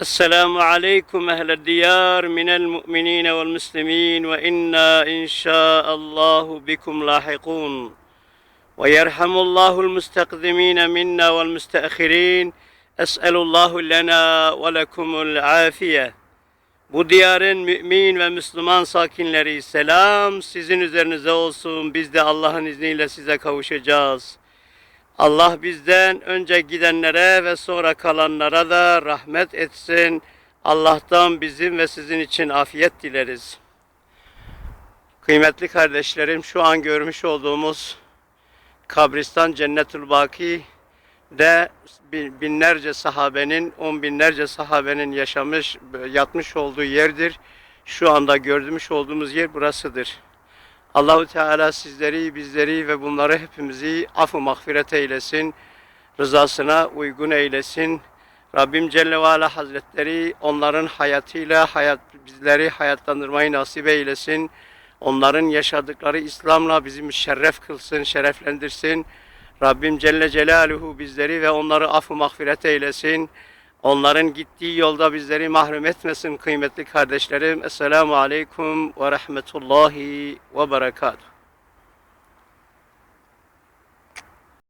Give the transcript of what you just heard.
السلام عليكم أهل الديار من المؤمنين والمسلمين وإنا إن شاء الله بكم لاحقون ويرحم الله المستقدمين منا والمستأخرين أسأل الله لنا ولكم العافية Bu diyarın mümin ve Müslüman sakinleri selam sizin üzerinize olsun. Biz de Allah'ın izniyle size kavuşacağız. Allah bizden önce gidenlere ve sonra kalanlara da rahmet etsin. Allah'tan bizim ve sizin için afiyet dileriz. Kıymetli kardeşlerim şu an görmüş olduğumuz kabristan Cennetül Baki de bin- binlerce sahabenin, on binlerce sahabenin yaşamış, yatmış olduğu yerdir. Şu anda görmüş olduğumuz yer burasıdır. Allahu Teala sizleri, bizleri ve bunları hepimizi affı mağfiret eylesin. Rızasına uygun eylesin. Rabbim Celle ve Ala Hazretleri onların hayatıyla hayat bizleri hayatlandırmayı nasip eylesin. Onların yaşadıkları İslam'la bizi müşerref kılsın, şereflendirsin. Rabbim Celle Celaluhu bizleri ve onları affı mağfiret eylesin. Onların gittiği yolda bizleri mahrum etmesin kıymetli kardeşlerim. Esselamu Aleyküm ve Rahmetullahi ve Berekatuhu.